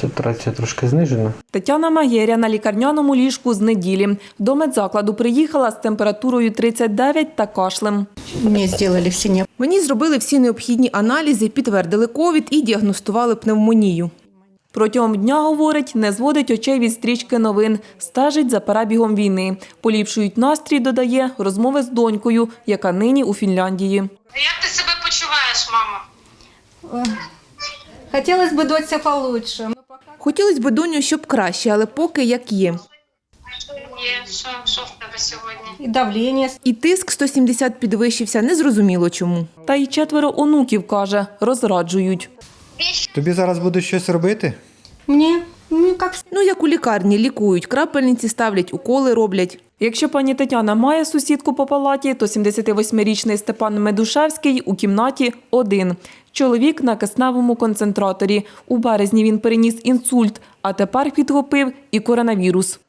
Ситуація трошки знижена. Тетяна Магєря на лікарняному ліжку з неділі. До медзакладу приїхала з температурою 39 та кашлем. Сделали все необходимые. Мені зробили всі необхідні аналізи, підтвердили ковід і діагностували пневмонію. Протягом дня, говорить, не зводить очей від стрічки новин, стежить за перебігом війни. Поліпшують настрій, додає, розмови з донькою, яка нині у Фінляндії. Як ти себе почуваєш, мама? Хотелось б доця получше. Хотілося б доню, щоб краще, але поки як є. Є, що, що в тебе сьогодні? І давление. І тиск 170 підвищився, незрозуміло чому. Та й четверо онуків, каже, розраджують. Тобі зараз будуть щось робити? Мне, ну Ну, як у лікарні, лікують, крапельниці ставлять, уколи роблять. Якщо пані Тетяна має сусідку по палаті, то 78-річний Степан Медушевський у кімнаті один. Чоловік на кисневому концентраторі. У березні він переніс інсульт, а тепер підхопив і коронавірус.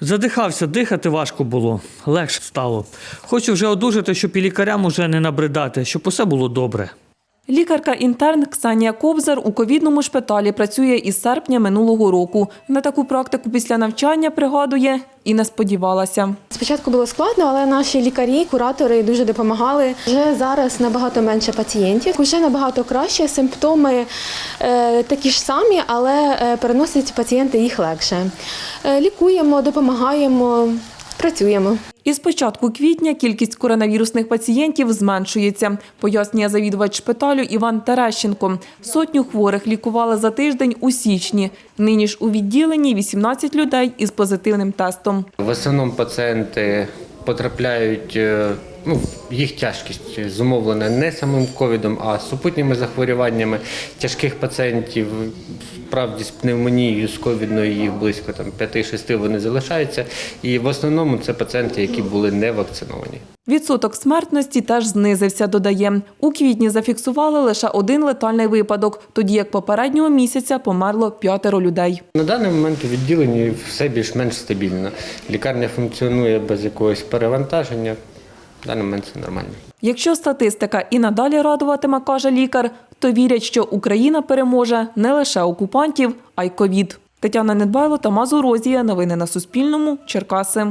Задихався, дихати важко було, легше стало. Хочу вже одужати, щоб і лікарям уже не набридати, щоб усе було добре. Лікарка-інтерн Ксанія Кобзар у ковідному шпиталі працює із серпня минулого року. На таку практику після навчання, пригадує, і не сподівалася. Спочатку було складно, але наші лікарі, куратори дуже допомагали. Вже зараз набагато менше пацієнтів, вже набагато краще. Симптоми е, такі ж самі, але е, переносять пацієнти їх легше. Е, лікуємо, допомагаємо, працюємо. Із початку квітня кількість коронавірусних пацієнтів зменшується, пояснює завідувач шпиталю Іван Терещенко. Сотню хворих лікували за тиждень у січні. Нині ж у відділенні 18 людей із позитивним тестом. В основному пацієнти потрапляють, е, ну, їх тяжкість зумовлена не самим ковідом, а супутніми захворюваннями тяжких пацієнтів. Справді з пневмонією, з ковідною їх близько там 5-6 вони залишаються. І в основному це пацієнти, які були не вакциновані. Відсоток смертності теж знизився, додає. У квітні зафіксували лише один летальний випадок, тоді як попереднього місяця померло п'ятеро людей. На даний момент у відділенні все більш-менш стабільно. Лікарня функціонує без якогось перевантаження. Даний момент все нормально. Якщо статистика і надалі радуватиме, каже лікар, то вірять, що Україна переможе не лише окупантів, а й ковід. Тетяна Недбайло, Тамазу Розія. Новини на Суспільному. Черкаси.